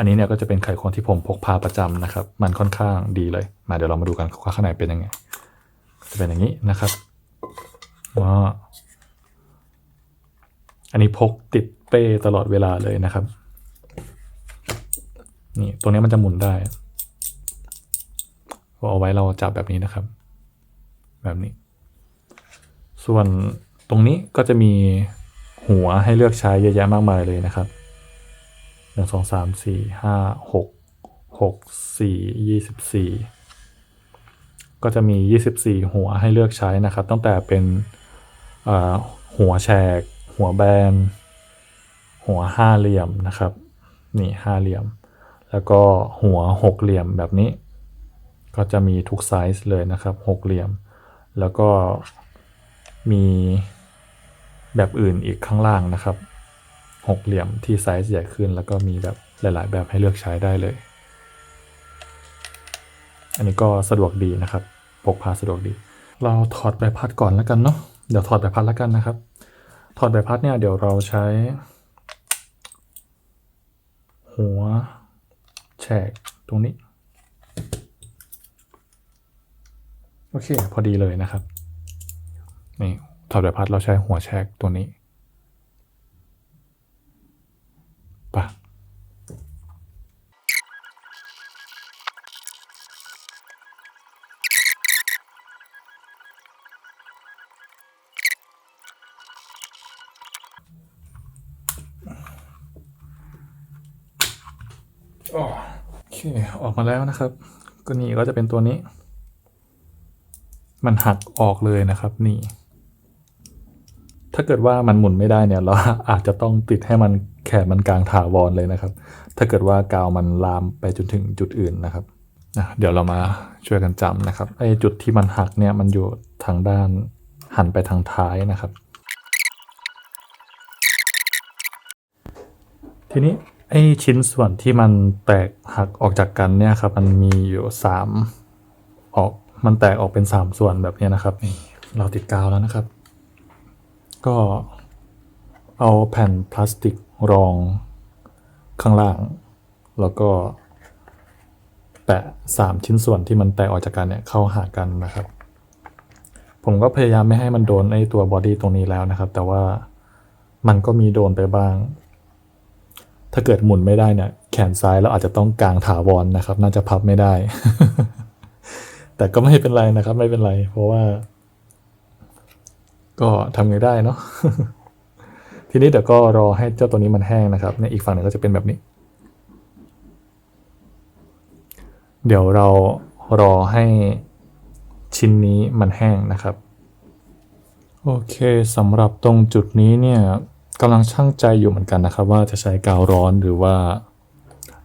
อันนี้เนี่ยก็จะเป็นไขควงที่ผมพกพาประจำนะครับ มันค่อนข้างดีเลย มาเดี๋ยวเรามาดูกันว่าข้างในเป็นยังไง จะเป็นอย่างนี้นะครับว้าอันนี้พกติดเป้ตลอดเวลาเลยนะครับ นี่ตรงนี้มันจะหมุนได้เอาไว้เราจับแบบนี้นะครับ แบบนี้ ส่วนตรงนี้ก็จะมีหัวให้เลือกใช้เยอะแยะมากมายเลยนะครับ นึ่งสองสามสี่ห้าหกหกสี่ยี่สิบสี่ก็จะมียี่สิบสี่หัวให้เลือกใช้นะครับ ตั้งแต่เป็นหัวแฉก หัวแบน หัวห้าเหลี่ยมนะครับ นี่ห้าเหลี่ยม แล้วก็หัวหกเหลี่ยมแบบนี้ ก็จะมีทุกไซส์เลยนะครับหกเหลี่ยม แล้วก็มีแบบอื่นอีกข้างล่างนะครับ หกเหลี่ยมที่ไซส์ใหญ่ขึ้น แล้วก็มีแบบหลาย ๆ แบบให้เลือกใช้ได้เลย อันนี้ก็สะดวกดีนะครับ พกพาสะดวกดี เราถอดใบพัดก่อนแล้วกันเนาะ เดี๋ยวถอดใบพัดแล้วกันนะครับ ถอดใบพัดเนี่ยเดี๋ยวเราใช้ หัวแฉกตรงนี้ โอเค พอดีเลยนะครับ นี่ถอดใบพัดเราใช้หัวแฉกตัวนี้ปะ โอเค ออกมาแล้วนะครับ ก็นี่ก็จะเป็นตัวนี้ มันหักออกเลยนะครับนี่ ถ้าเกิดว่ามันหมุนไม่ได้เนี่ยเราอาจจะต้องติดให้มันแขนมันกลางถาวรเลยนะครับ ถ้าเกิดว่ากาวมันลามไปจนถึงจุดอื่นนะครับอะเดี๋ยวเรามาช่วยกันจำนะครับไอ้จุดที่มันหักเนี่ยมันอยู่ทางด้านหันไปทางท้ายนะครับ ทีนี้ ไอ้ชิ้นส่วนที่มันแตกหักออกจากกันเนี่ยครับ มันมีอยู่สามออกมันแตกออกเป็นสามส่วนแบบนี้นะครับนี่เราติดกาวแล้วนะครับ ก็เอาแผ่นพลาสติกรองข้างล่าง แล้วก็แปะสามชิ้นส่วนที่มันแตกออกจากกันเนี่ยเข้าหากันนะครับ ผมก็พยายามไม่ให้มันโดนไอ้ตัวบอดี้ตรงนี้แล้วนะครับ แต่ว่ามันก็มีโดนไปบ้าง ถ้าเกิดหมุนไม่ได้เนี่ยแขนซ้ายเราอาจจะต้องกางถาวรนนะครับ น่าจะพับไม่ได้ แต่ก็ไม่เป็นไรนะครับ ไม่เป็นไร เพราะว่า ก็ทำไงได้เนาะทีนี้เดี๋ยวก็รอให้เจ้าตัวนี้มันแห้งนะครับเนี่ยอีกฝั่งหนึ่งก็จะเป็นแบบนี้ เดี๋ยวเรารอให้ชิ้นนี้มันแห้งนะครับ โอเคสำหรับตรงจุดนี้เนี่ย กำลังช่างใจอยู่เหมือนกันนะครับ ว่าจะใช้กาวร้อนหรือว่า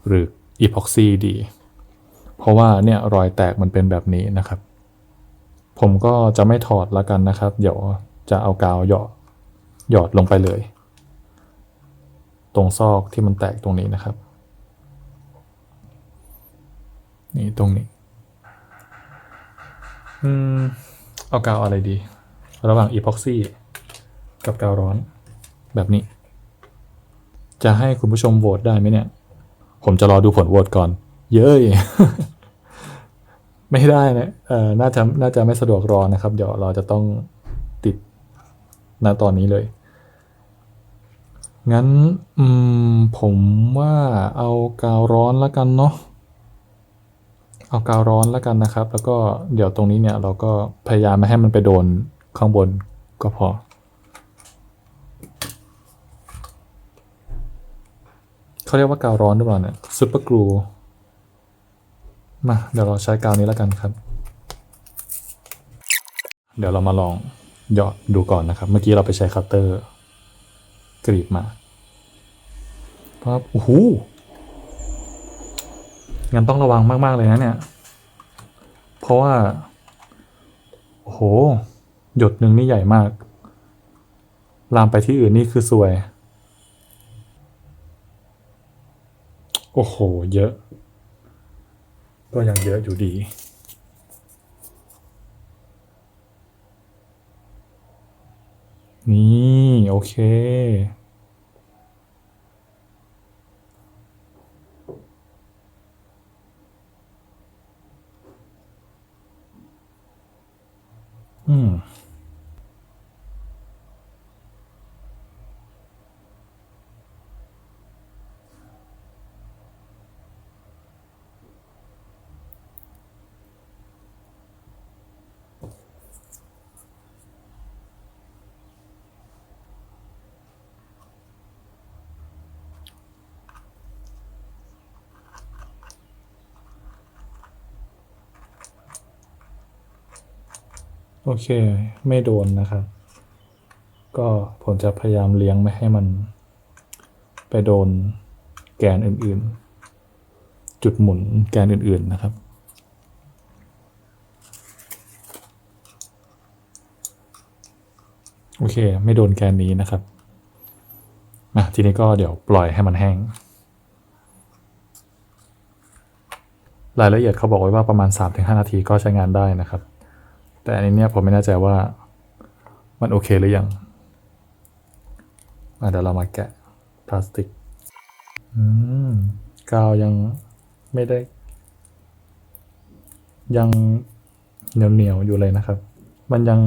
หรืออีพ็อกซี่ดี เพราะว่าเนี่ยรอยแตกมันเป็นแบบนี้นะครับ ผมก็จะไม่ถอดละกันนะครับ เดี๋ยวจะเอากาวหยอดหยอดลงไปเลย ตรงซอกที่มันแตกตรงนี้นะครับ นี่ตรงนี้ อืม เอากาวอะไรดี ระหว่างอีพ็อกซี่กับกาวร้อน แบบนี้ จะให้คุณผู้ชมโหวตได้ไหมเนี่ย ผมจะรอดูผลโหวตก่อน เย้ยไม่ได้นะเอ่อน่าจะน่าจะไม่สะดวกรอนะครับ เดี๋ยวเราจะต้องติดณตอนนี้เลย งั้น อืม ผมว่าเอากาวร้อนแล้วกันเนาะเอากาวร้อนแล้วกันนะครับ แล้วก็เดี๋ยวตรงนี้เนี่ย เราก็พยายามไม่ให้มันไปโดนข้างบนก็พอ เขาเรียกว่ากาวร้อนหรือเปล่าเนี่ยซูเปอร์กลูมาเดี๋ยวเราใช้กาวนี้แล้วกันครับ เดี๋ยวเรามาลองหยอดดูก่อนนะครับ เมื่อกี้เราไปใช้คัตเตอร์ กรีดมาปั๊บโอ้โหงั้นต้องระวังมาก ๆ เลยนะเนี่ย เพราะว่า โอ้โห หยดหนึ่งนี่ใหญ่มาก ลามไปที่อื่นนี่คือสวย โอ้โห เยอะ ก็ยังเยอะอยู่ดี นี่ โอเคอืม โอเค ไม่โดนนะครับ ก็ผมจะพยายามเลี้ยงไม่ให้มัน ไปโดนแกนอื่นๆ จุดหมุนแกนอื่นๆนะครับ โอเค ไม่โดนแกนนี้นะครับอะทีนี้ก็เดี๋ยวปล่อยให้มันแห้ง รายละเอียดเขาบอกไว้ว่าประมาณ 3-5 นาทีก็ใช้งานได้นะครับ แต่อันนี้เนี่ยผมไม่แน่ใจว่ามันโอเคหรือยังเดี๋ยวเรามาแกะพลาสติกกาวยังไม่ได้ ยังเหนียวเหนียวๆอยู่เลยนะครับ มันยัง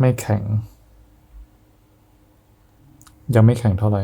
ไม่แข็ง ยังไม่แข็งเท่าไหร่